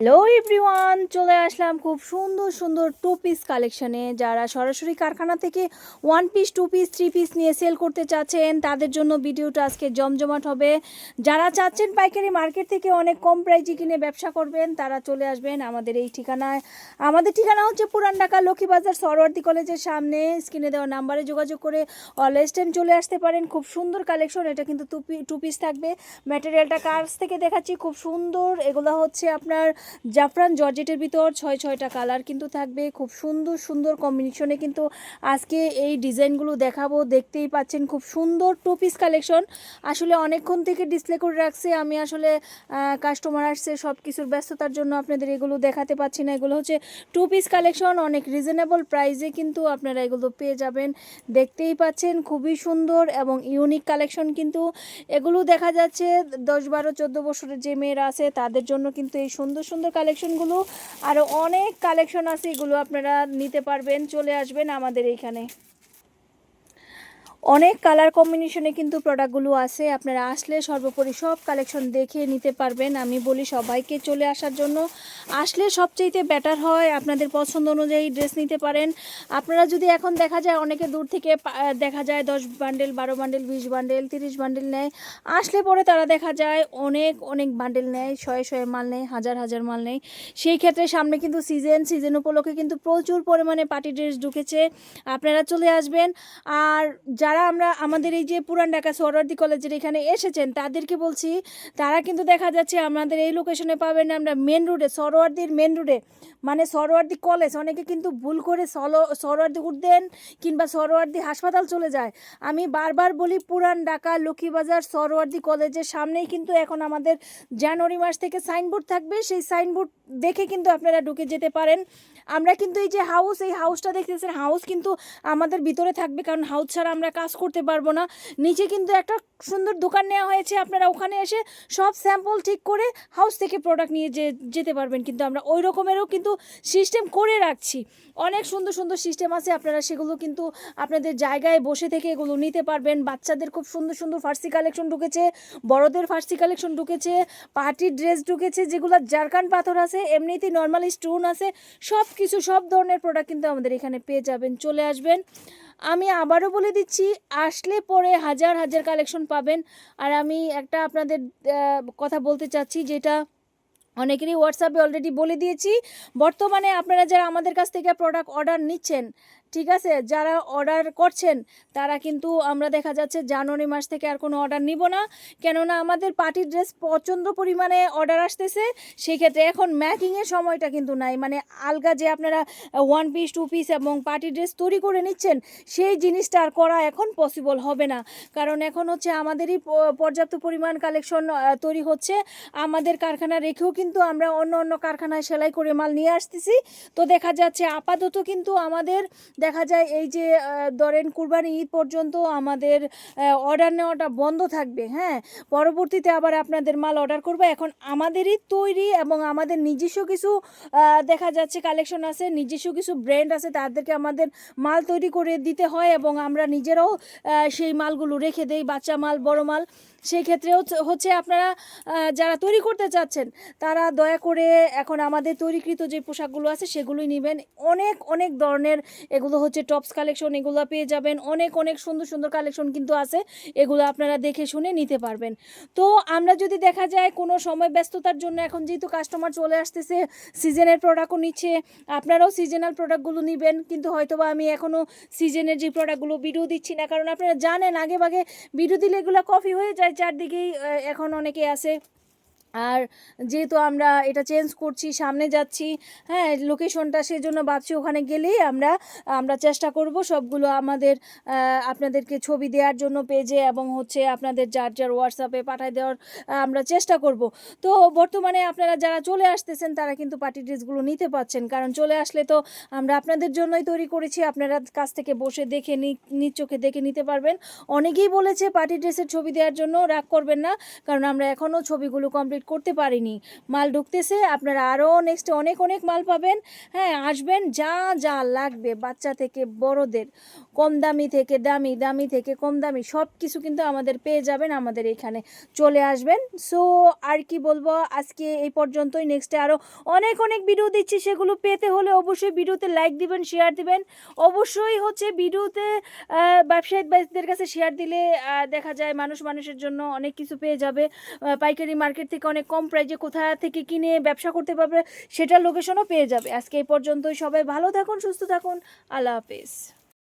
Hello everyone চলে আসলাম খুব সুন্দর সুন্দর টু পিস কালেকশনে যারা সরাসরি কারখানা থেকে one piece two piece three piece নিয়ে সেল করতে চাচ্ছেন, তাদের জন্য ভিডিওটা আজকে জমজমাট হবে। যারা চাচ্ছেন পাইকারি মার্কেট থেকে অনেক কম প্রাইজে কিনে ব্যবসা করবেন, তারা চলে আসবেন আমাদের এই ঠিকানায়। আমাদের ঠিকানা হচ্ছে পুরান ঢাকা লক্ষ্মীবাজার সরওয়ার্দি কলেজের সামনে। স্ক্রিনে দেওয়া নাম্বারে যোগাযোগ করে অলওয়েজ টাইম চলে আসতে পারেন। খুব সুন্দর কালেকশন এটা কিন্তু টু টু পিস থাকবে। ম্যাটেরিয়ালটা কার্স থেকে দেখাচ্ছি, খুব সুন্দর। এগুলো হচ্ছে আপনার জাফরান জর্জেটের ভিতর ছয় ছয়টা কালার কিন্তু থাকবে। খুব সুন্দর সুন্দর কম্বিনেশনে কিন্তু আজকে এই ডিজাইনগুলো দেখাবো। দেখতেই পাচ্ছেন খুব সুন্দর টু পিস কালেকশন আসলে অনেকক্ষণ থেকে ডিসপ্লে করে রাখছে। আমি আসলে কাস্টমার আসছে সব কিছুর ব্যস্ততার জন্য আপনাদের এগুলো দেখাতে পাচ্ছি না। এগুলো হচ্ছে টু পিস কালেকশন অনেক রিজনেবল প্রাইসে কিন্তু আপনারা এগুলো পেয়ে যাবেন। দেখতেই পাচ্ছেন খুবই সুন্দর এবং ইউনিক কালেকশন কিন্তু। এগুলো দেখা যাচ্ছে দশ বারো, চোদ্দ বছরের যে মেয়েরা আছে, তাদের জন্য কিন্তু এই সুন্দর সুন্দর কালেকশনগুলো আরও অনেক কালেকশন আছে এগুলো আপনারা নিতে পারবেন চলে আসবেন আমাদের এইখানে অনেক কালার কম্বিনেশনে কিন্তু প্রোডাক্টগুলো আছে। আপনারা আসলে সর্বোপরি সব কালেকশন দেখে নিতে পারবেন। আমি বলি সবাইকে চলে আসার জন্য। আসলে সবচেয়েতে বেটার হয় আপনাদের পছন্দ অনুযায়ী ড্রেস নিতে পারেন। আপনারা যদি এখন দেখা যায় অনেকে দূর থেকে দেখা যায় দশ বান্ডেল বারো বান্ডেল বিশ বান্ডেল তিরিশ বান্ডেল নেয়। আসলে পরে তারা দেখা যায় অনেক অনেক বান্ডেল নেয়, শয়ে শয়ে মাল নেয়, হাজার হাজার মাল নেয়। সেই ক্ষেত্রে সামনে কিন্তু সিজন সিজন উপলক্ষে কিন্তু প্রচুর পরিমাণে পার্টি ড্রেস ঢুকেছে। আপনারা চলে আসবেন। আর যারা আমরা, আমাদের এই যে পুরান ঢাকা সরওয়ার্দি কলেজের এখানে এসেছেন, তাদেরকে বলছি, তারা কিন্তু দেখা যাচ্ছে আমাদের এই লোকেশনে পাবেন আমরা মেন রোডে সরোয়ার্দির মেন রোডে মানে সরোয়ার্দি কলেজ, অনেকে কিন্তু ভুল করে সলো, সরোয়ার্দি উঠদেন কিংবা সরোয়ার্দি হাসপাতাল চলে যায়। আমি বারবার বলি, পুরান ঢাকা লক্ষ্মীবাজার সরোয়ার্দি কলেজের সামনেই কিন্তু এখন আমাদের জানুয়ারি মাস থেকে সাইনবোর্ড থাকবে। সেই সাইনবোর্ড দেখে কিন্তু আপনারা ঢুকে যেতে পারেন। আমরা কিন্তু এই যে হাউস এই হাউসটা দেখতেছেন হাউস কিন্তু আমাদের ভিতরে থাকবে, কারণ হাউস ছাড়া আমরা কাজ করতে পারব না। নিচে কিন্তু একটা সুন্দর দোকান নেওয়া হয়েছে। আপনারা ওখানে এসে সব স্যাম্পল ঠিক করে হাউস থেকে প্রোডাক্ট নিয়ে যে, যেতে পারবেন। কিন্তু আমরা ওই রকমেরও কিন্তু সিস্টেম করে রাখছি। অনেক সুন্দর সুন্দর সিস্টেম আছে। আপনারা সেগুলো কিন্তু আপনাদের জায়গায় বসে থেকে এগুলো নিতে পারবেন। বাচ্চাদের খুব সুন্দর সুন্দর ফার্সি কালেকশন ঢুকেছে। বড়দের ফার্সি কালেকশন ঢুকেছে। পার্টির ড্রেস ঢুকেছে। যেগুলো জারকান পাথর আছে, এমনিতেই নর্মালি স্টোন আছে। সব কিছু সব ধরনের প্রোডাক্ট কিন্তু আমাদের এখানে পেয়ে যাবেন। চলে আসবেন। আমি আবারও বলে দিচ্ছি, আসলে পরে হাজার হাজার কালেকশন পাবেন। আর আমি একটা আপনাদের কথা বলতে চাচ্ছি যেটা অনেকেরই হোয়াটসঅ্যাপে অলরেডি বলে দিয়েছি। বর্তমানে আপনারা যারা আমাদের কাছ থেকে প্রোডাক্ট অর্ডার নিচ্ছেন ঠিক আছে? যারা অর্ডার করছেন, তারা কিন্তু আমরা দেখা যাচ্ছে জানুয়ারি মাস থেকে আর কোনো অর্ডার নিব না। কেননা আমাদের পার্টির ড্রেস প্রচণ্ড পরিমাণে অর্ডার আসতেছে। সেক্ষেত্রে এখন ম্যাকিংয়ের সময়টা কিন্তু নাই। মানে আলগা যে আপনারা ওয়ান পিস টু পিস এবং পার্টি ড্রেস তৈরি করে নিচ্ছেন, সেই জিনিসটা আর করা এখন পসিবল হবে না। কারণ এখন হচ্ছে আমাদেরই পর্যাপ্ত পরিমাণ কালেকশন তৈরি হচ্ছে। আমাদের কারখানা রেখেও কিন্তু আমরা অন্য অন্য কারখানায় সেলাই করে মাল নিয়ে আসতেছি। তো দেখা যাচ্ছে আপাতত কিন্তু আমাদের দেখা যায় এই যে ধরেন কুরবানি ঈদ পর্যন্ত আমাদের অর্ডার নেওয়াটা বন্ধ থাকবে হ্যাঁ? পরবর্তীতে আবার আপনাদের মাল অর্ডার করব। এখন আমাদেরই তৈরি এবং আমাদের নিজস্ব কিছু দেখা যাচ্ছে কালেকশন আছে, নিজস্ব কিছু ব্র্যান্ড আছে, তাদেরকে আমাদের মাল তৈরি করে দিতে হয় এবং আমরা নিজেরাও সেই মালগুলো রেখে দেই, বাচ্চা মাল, বড় মাল। সেই ক্ষেত্রে হচ্ছে- আপনারা যারা তৈরি করতে চাচ্ছেন, তারা দয়া করে এখন আমাদের তৈরিকৃত যে পোশাকগুলো আছে, সেগুলোই নেবেন। অনেক অনেক ধরনের এগুলো হচ্ছে টপস কালেকশন এগুলো পেয়ে যাবেন। অনেক অনেক সুন্দর সুন্দর কালেকশন কিন্তু আছে, এগুলো আপনারা দেখে শুনে নিতে পারবেন। তো আমরা যদি দেখা যায় কোনো সময় ব্যস্ততার জন্য এখন যেহেতু কাস্টমার চলে আসতেছে সিজনের প্রোডাক্টও নিচ্ছে, আপনারাও সিজনাল প্রোডাক্টগুলো নেবেন, কিন্তু হয়তোবা আমি এখনও সিজনের যে প্রোডাক্টগুলো ভিডিও দিচ্ছি না, কারণ আপনারা জানেন, আগে ভাগে ভিডিও দিলে এগুলো কফি হয়ে যায় চারদিকেই এখন অনেকে আছে আর যেহেতু আমরা এটা চেঞ্জ করছি, সামনে যাচ্ছি হ্যাঁ লোকেশনটা সেজন্য ভাবছি ওখানে গেলেই আমরা আমরা চেষ্টা করব সবগুলো আমাদের আপনাদেরকে ছবি দেওয়ার জন্য পেজে এবং হচ্ছে আপনাদের যার যার হোয়াটসঅ্যাপে পাঠিয়ে দেওয়ার আমরা চেষ্টা করব। তো বর্তমানে আপনারা যারা চলে আসতেছেন, তারা কিন্তু পার্টি ড্রেসগুলো নিতে পাচ্ছেন কারণ চলে আসলে তো আমরা আপনাদের জন্যই তৈরি করেছি, আপনারা কাছ থেকে বসে দেখে নি- চোখে দেখে নিতে পারবেন। অনেকেই বলেছে পার্টি ড্রেসের ছবি দেওয়ার জন্য রাগ করবেন না, কারণ আমরা এখনও ছবিগুলো কমপ্লিট করতে পারিনি। মাল ঢুকতেছে, আপনারা আরও নেক্সটে অনেক অনেক মাল পাবেন। হ্যাঁ আসবেন যা যা লাগবে বাচ্চা থেকে, বড়দের। কম দামি থেকে, দামি দামি থেকে, কম দামি সব কিছু কিন্তু আমাদের পেয়ে যাবেন, আমাদের এখানে চলে আসবেন। সো আর কি বলব, আজকে এই পর্যন্তই। নেক্সটে আরও অনেক অনেক ভিডিও দিচ্ছি, সেগুলো পেতে হলে অবশ্যই ভিডিওতে লাইক দিবেন শেয়ার দিবেন। অবশ্যই হচ্ছে ভিডিওতে ব্যবসায়ী ভাইদের কাছে শেয়ার দিলে দেখা যায় মানুষ মানুষের জন্য অনেক কিছু পেয়ে যাবে। পাইকারি মার্কেট থেকে অনেক কম প্রাইজে কোথা থেকে কিনে ব্যবসা করতে পারবে সেটার লোকেশনও পেয়ে যাবে। আজকে এই পর্যন্তই। সবাই ভালো থাকুন, সুস্থ থাকুন। আল্লাহ হাফেজ।